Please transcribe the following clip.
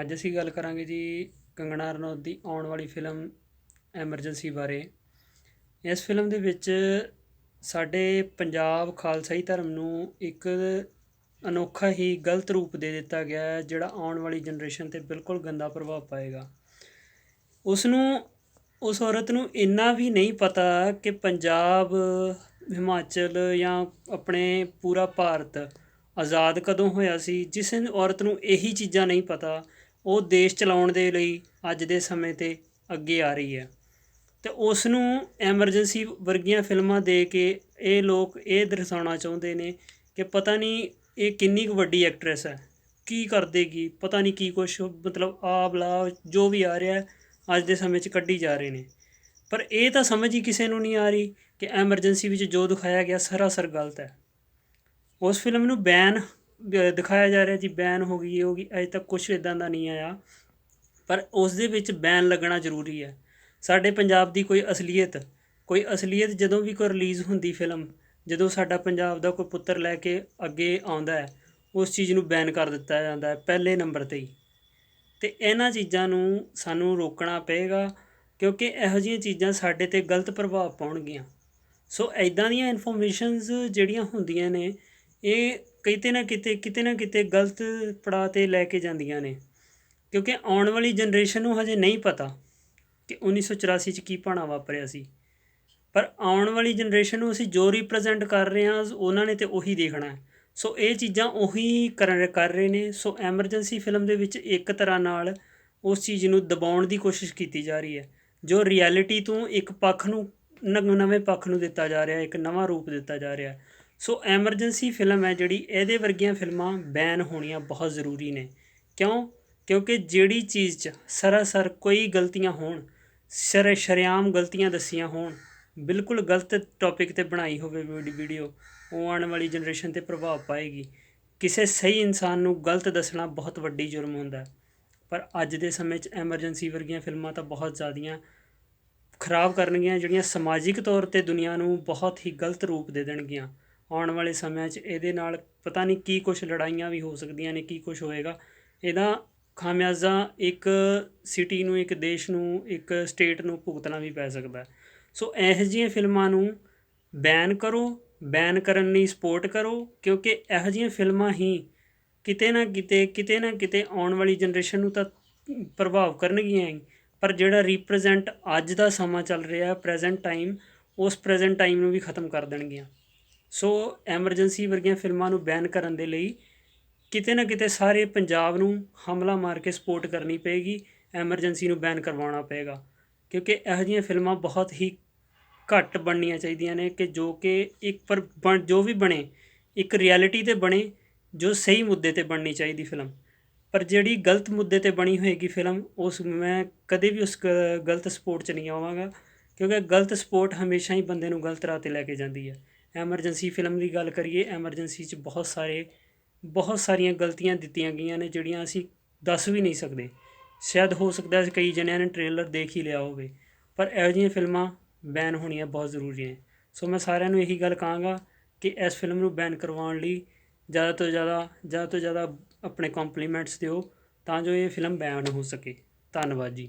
ਅੱਜ ਅਸੀਂ ਗੱਲ ਕਰਾਂਗੇ ਜੀ ਕੰਗਣਾ ਰਣੌਤ ਦੀ ਆਉਣ ਵਾਲੀ ਫਿਲਮ ਐਮਰਜੈਂਸੀ ਬਾਰੇ। ਇਸ ਫਿਲਮ ਦੇ ਵਿੱਚ ਸਾਡੇ ਪੰਜਾਬ ਖਾਲਸਾਈ ਧਰਮ ਨੂੰ ਇੱਕ ਅਨੋਖਾ ਹੀ ਗਲਤ ਰੂਪ ਦੇ ਦਿੱਤਾ ਗਿਆ ਹੈ, ਜਿਹੜਾ ਆਉਣ ਵਾਲੀ ਜਨਰੇਸ਼ਨ ਤੇ ਬਿਲਕੁਲ ਗੰਦਾ ਪ੍ਰਭਾਵ ਪਾਏਗਾ। ਉਸ ਨੂੰ ਉਸ ਔਰਤ ਨੂੰ ਇੰਨਾ ਵੀ ਨਹੀਂ ਪਤਾ ਕਿ ਪੰਜਾਬ, ਹਿਮਾਚਲ ਜਾਂ ਆਪਣੇ ਪੂਰਾ ਭਾਰਤ ਆਜ਼ਾਦ ਕਦੋਂ ਹੋਇਆ ਸੀ, ਜਿਸ ਔਰਤ ਨੂੰ ਇਹੀ ਚੀਜ਼ਾਂ ਨਹੀਂ ਪਤਾ, ਉਹ ਦੇਸ਼ ਚਲਾਉਣ ਦੇ ਲਈ ਅੱਜ ਦੇ ਸਮੇਂ 'ਤੇ ਅੱਗੇ ਆ ਰਹੀ ਹੈ। ਤੇ ਉਸ ਨੂੰ ਐਮਰਜੈਂਸੀ ਵਰਗੀਆਂ ਫਿਲਮਾਂ ਦੇ ਕੇ ਇਹ ਲੋਕ ਇਹ ਦਰਸਾਉਣਾ ਚਾਹੁੰਦੇ ਨੇ ਕਿ ਪਤਾ ਨਹੀਂ ਇਹ ਕਿੰਨੀ ਕੁ ਵੱਡੀ ਐਕਟਰੈਸ ਹੈ, ਕੀ ਕਰ ਦੇਗੀ ਪਤਾ ਨਹੀਂ ਕੀ ਕੁਛ, ਮਤਲਬ ਆ ਬਲਾ ਜੋ ਵੀ ਆ ਰਿਹਾ, ਅੱਜ ਦੇ ਸਮੇਂ 'ਚ ਕੱਢੀ ਜਾ ਰਹੇ ਨੇ। ਪਰ ਇਹ ਤਾਂ ਸਮਝ ਹੀ ਕਿਸੇ ਨੂੰ ਨਹੀਂ ਆ ਰਹੀ ਕਿ ਐਮਰਜੈਂਸੀ ਵਿੱਚ ਜੋ ਦਿਖਾਇਆ ਗਿਆ ਸਰਾਸਰ ਗਲਤ ਹੈ। ਉਸ ਫਿਲਮ ਨੂੰ ਬੈਨ ਦਿਖਾਇਆ ਜਾ ਰਿਹਾ ਜੀ ਬੈਨ ਹੋ ਗਈ, ਇਹ ਹੋ ਗਈ, ਅਜੇ ਤੱਕ ਕੁਝ ਇਦਾਂ ਦਾ ਨਹੀਂ ਆਇਆ। ਪਰ ਉਸ ਦੇ ਵਿੱਚ ਬੈਨ ਲੱਗਣਾ ਜ਼ਰੂਰੀ ਹੈ। ਸਾਡੇ ਪੰਜਾਬ ਦੀ ਕੋਈ ਅਸਲੀਅਤ ਕੋਈ ਅਸਲੀਅਤ ਜਦੋਂ ਵੀ ਕੋਈ ਰਿਲੀਜ਼ ਹੁੰਦੀ ਫਿਲਮ ਜਦੋਂ ਸਾਡਾ ਪੰਜਾਬ ਦਾ ਕੋਈ ਪੁੱਤਰ ਲੈ ਕੇ ਅੱਗੇ ਆਉਂਦਾ ਹੈ, ਉਸ ਚੀਜ਼ ਨੂੰ ਬੈਨ ਕਰ ਦਿੱਤਾ ਜਾਂਦਾ ਹੈ, ਪਹਿਲੇ ਨੰਬਰ ਤੇ ਹੀ। ਤੇ ਇਹਨਾਂ ਚੀਜ਼ਾਂ ਨੂੰ ਸਾਨੂੰ ਰੋਕਣਾ ਪਏਗਾ, ਕਿਉਂਕਿ ਇਹੋ ਜਿਹੀਆਂ ਚੀਜ਼ਾਂ ਸਾਡੇ ਤੇ ਗਲਤ ਪ੍ਰਭਾਵ ਪਾਉਣਗੀਆਂ। ਸੋ ਐਦਾਂ ਦੀਆਂ ਇਨਫੋਰਮੇਸ਼ਨਸ ਜਿਹੜੀਆਂ ਹੁੰਦੀਆਂ ਨੇ ਇਹ ਕਿਤੇ ਨਾ ਕਿਤੇ ਕਿਤੇ ਨਾ ਕਿਤੇ ਗਲਤ ਪੜਾਅ 'ਤੇ ਲੈ ਕੇ ਜਾਂਦੀਆਂ ਨੇ। ਕਿਉਂਕਿ ਆਉਣ ਵਾਲੀ ਜਨਰੇਸ਼ਨ ਨੂੰ ਹਜੇ ਨਹੀਂ ਪਤਾ ਕਿ 1984 'ਚ ਕੀ ਭਾਣਾ ਵਾਪਰਿਆ ਸੀ। ਪਰ ਆਉਣ ਵਾਲੀ ਜਨਰੇਸ਼ਨ ਨੂੰ ਅਸੀਂ ਜੋ ਰਿਪਰੈਜ਼ੈਂਟ ਕਰ ਰਹੇ ਹਾਂ, ਉਹਨਾਂ ਨੇ ਤੇ ਉਹੀ ਦੇਖਣਾ ਹੈ। ਸੋ ਇਹ ਚੀਜ਼ਾਂ ਉਹੀ ਕਰ ਕਰ ਰਹੇ ਨੇ। ਸੋ ਐਮਰਜੈਂਸੀ ਫਿਲਮ ਦੇ ਵਿੱਚ ਇੱਕ ਤਰ੍ਹਾਂ ਨਾਲ ਉਸ ਚੀਜ਼ ਨੂੰ ਦਬਾਉਣ ਦੀ ਕੋਸ਼ਿਸ਼ ਕੀਤੀ ਜਾ ਰਹੀ ਹੈ, ਜੋ ਰਿਐਲਿਟੀ ਤੋਂ ਇੱਕ ਪੱਖ ਨੂੰ ਨਵੇਂ ਪੱਖ ਨੂੰ ਦਿੱਤਾ ਜਾ ਰਿਹਾ, ਇੱਕ ਨਵਾਂ ਰੂਪ ਦਿੱਤਾ ਜਾ ਰਿਹਾ। ਸੋ ਐਮਰਜੈਂਸੀ ਫਿਲਮ ਹੈ ਜਿਹੜੀ ਇਹਦੇ ਵਰਗੀਆਂ ਫਿਲਮਾਂ ਬੈਨ ਹੋਣੀਆਂ ਬਹੁਤ ਜ਼ਰੂਰੀ ਨੇ। ਕਿਉਂ? ਕਿਉਂਕਿ ਜਿਹੜੀ ਚੀਜ਼ 'ਚ ਸਰਾਸਰ ਕੋਈ ਗਲਤੀਆਂ ਹੋਣ, ਸ਼ਰ, ਸ਼ਰੇਆਮ ਗਲਤੀਆਂ ਦੱਸੀਆਂ ਹੋਣ, ਬਿਲਕੁਲ ਗਲਤ ਟੌਪਿਕ ਤੇ ਬਣਾਈ ਹੋਵੇ ਵੀਡੀਓ, ਉਹ ਆਉਣ ਵਾਲੀ ਜਨਰੇਸ਼ਨ ਤੇ ਪ੍ਰਭਾਵ ਪਾਏਗੀ। ਕਿਸੇ ਸਹੀ ਇਨਸਾਨ ਨੂੰ ਗਲਤ ਦੱਸਣਾ ਬਹੁਤ ਵੱਡੀ ਜੁਰਮ ਹੁੰਦਾ ਪਰ ਅੱਜ ਦੇ ਸਮੇਂ 'ਚ ਐਮਰਜੈਂਸੀ ਵਰਗੀਆਂ ਫਿਲਮਾਂ ਤਾਂ ਬਹੁਤ ਜ਼ਿਆਦੀਆਂ ਖਰਾਬ ਕਰਨਗੀਆਂ, ਜਿਹੜੀਆਂ ਸਮਾਜਿਕ ਤੌਰ ਤੇ ਦੁਨੀਆ ਨੂੰ ਬਹੁਤ ਹੀ ਗਲਤ ਰੂਪ ਦੇ ਦੇਣਗੀਆਂ। ਆਉਣ ਵਾਲੇ ਸਮਿਆਂ 'ਚ ਇਹਦੇ ਨਾਲ ਪਤਾ ਨਹੀਂ ਕੀ ਕੁਝ ਲੜਾਈਆਂ ਵੀ ਹੋ ਸਕਦੀਆਂ ਨੇ, ਕੀ ਕੁਝ ਹੋਏਗਾ। ਇਹਦਾ ਖਾਮਿਆਜ਼ਾ ਇੱਕ ਸਿਟੀ ਨੂੰ, ਇੱਕ ਦੇਸ਼ ਨੂੰ, ਇੱਕ ਸਟੇਟ ਨੂੰ ਭੁਗਤਣਾ ਵੀ ਪੈ ਸਕਦਾ ਸੋ ਇਹੋ ਜਿਹੀਆਂ ਫਿਲਮਾਂ ਨੂੰ ਬੈਨ ਕਰੋ ਬੈਨ ਕਰਨ ਲਈ ਸਪੋਰਟ ਕਰੋ, ਕਿਉਂਕਿ ਇਹੋ ਜਿਹੀਆਂ ਫਿਲਮਾਂ ਹੀ ਕਿਤੇ ਨਾ ਕਿਤੇ ਕਿਤੇ ਨਾ ਕਿਤੇ ਆਉਣ ਵਾਲੀ ਜਨਰੇਸ਼ਨ ਨੂੰ ਤਾਂ ਪ੍ਰਭਾਵ ਕਰਨਗੀਆਂ ਹੀ। ਪਰ ਜਿਹੜਾ ਰਿਪਰੈਜ਼ੈਂਟ ਅੱਜ ਦਾ ਸਮਾਂ ਚੱਲ ਰਿਹਾ ਹੈ ਪ੍ਰੈਜ਼ੈਂਟ ਟਾਈਮ ਉਸ ਪ੍ਰੈਜ਼ੈਂਟ ਟਾਈਮ ਨੂੰ ਵੀ ਖਤਮ ਕਰ ਦੇਣਗੀਆਂ। ਸੋ ਐਮਰਜੈਂਸੀ ਵਰਗੀਆਂ ਫਿਲਮਾਂ ਨੂੰ ਬੈਨ ਕਰਨ ਦੇ ਲਈ ਕਿਤੇ ਨਾ ਕਿਤੇ ਸਾਰੇ ਪੰਜਾਬ ਨੂੰ ਹਮਲਾ ਮਾਰ ਕੇ ਸਪੋਰਟ ਕਰਨੀ ਪਏਗੀ, ਐਮਰਜੈਂਸੀ ਨੂੰ ਬੈਨ ਕਰਵਾਉਣਾ ਪਏਗਾ। ਕਿਉਂਕਿ ਇਹੋ ਜਿਹੀਆਂ ਫਿਲਮਾਂ ਬਹੁਤ ਹੀ ਘੱਟ ਬਣਨੀਆਂ ਚਾਹੀਦੀਆਂ ਨੇ ਕਿ ਜੋ ਕਿ ਇੱਕ ਪਰ ਬਣ, ਜੋ ਵੀ ਬਣੇ, ਇੱਕ ਰਿਐਲਿਟੀ ਤੇ ਬਣੇ, ਜੋ ਸਹੀ ਮੁੱਦੇ ਤੇ ਬਣਨੀ ਚਾਹੀਦੀ ਫਿਲਮ। ਪਰ ਜਿਹੜੀ ਗਲਤ ਮੁੱਦੇ ਤੇ ਬਣੀ ਹੋਏਗੀ ਫਿਲਮ, ਉਸ ਮੈਂ ਕਦੇ ਵੀ ਉਸ ਗ- ਗਲਤ ਸਪੋਰਟ 'ਚ ਨਹੀਂ ਆਵਾਂਗਾ, ਕਿਉਂਕਿ ਗਲਤ ਸਪੋਰਟ ਹਮੇਸ਼ਾ ਹੀ ਬੰਦੇ ਨੂੰ ਗਲਤ ਰਾਹ ਤੇ ਲੈ ਕੇ ਜਾਂਦੀ ਹੈ। ਐਮਰਜੈਂਸੀ ਫਿਲਮ ਦੀ ਗੱਲ ਕਰੀਏ, ਐਮਰਜੈਂਸੀ 'ਚ ਬਹੁਤ ਸਾਰੇ, ਬਹੁਤ ਸਾਰੀਆਂ ਗਲਤੀਆਂ ਦਿੱਤੀਆਂ ਗਈਆਂ ਨੇ, ਜਿਹੜੀਆਂ ਅਸੀਂ ਦੱਸ ਵੀ ਨਹੀਂ ਸਕਦੇ। ਸ਼ਾਇਦ ਹੋ ਸਕਦਾ ਹੈ ਕਈ ਜਣਿਆਂ ਨੇ ਟ੍ਰੇਲਰ ਦੇਖ ਹੀ ਲਿਆ ਹੋਵੇ, ਪਰ ਇਹੋ ਜਿਹੀਆਂ ਫਿਲਮਾਂ ਬੈਨ ਹੋਣੀਆਂ ਬਹੁਤ ਜ਼ਰੂਰੀ ਹੈ ਸੋ ਮੈਂ ਸਾਰਿਆਂ ਨੂੰ ਇਹੀ ਗੱਲ ਕਹਾਂਗਾ ਕਿ ਇਸ ਫਿਲਮ ਨੂੰ ਬੈਨ ਕਰਵਾਉਣ ਲਈ ਜ਼ਿਆਦਾ ਤੋਂ ਜ਼ਿਆਦਾ ਜ਼ਿਆਦਾ ਤੋਂ ਜ਼ਿਆਦਾ ਆਪਣੇ ਕੰਪਲੀਮੈਂਟਸ ਦਿਓ, ਤਾਂ ਜੋ ਇਹ ਫਿਲਮ ਬੈਨ ਹੋ ਸਕੇ। ਧੰਨਵਾਦ ਜੀ।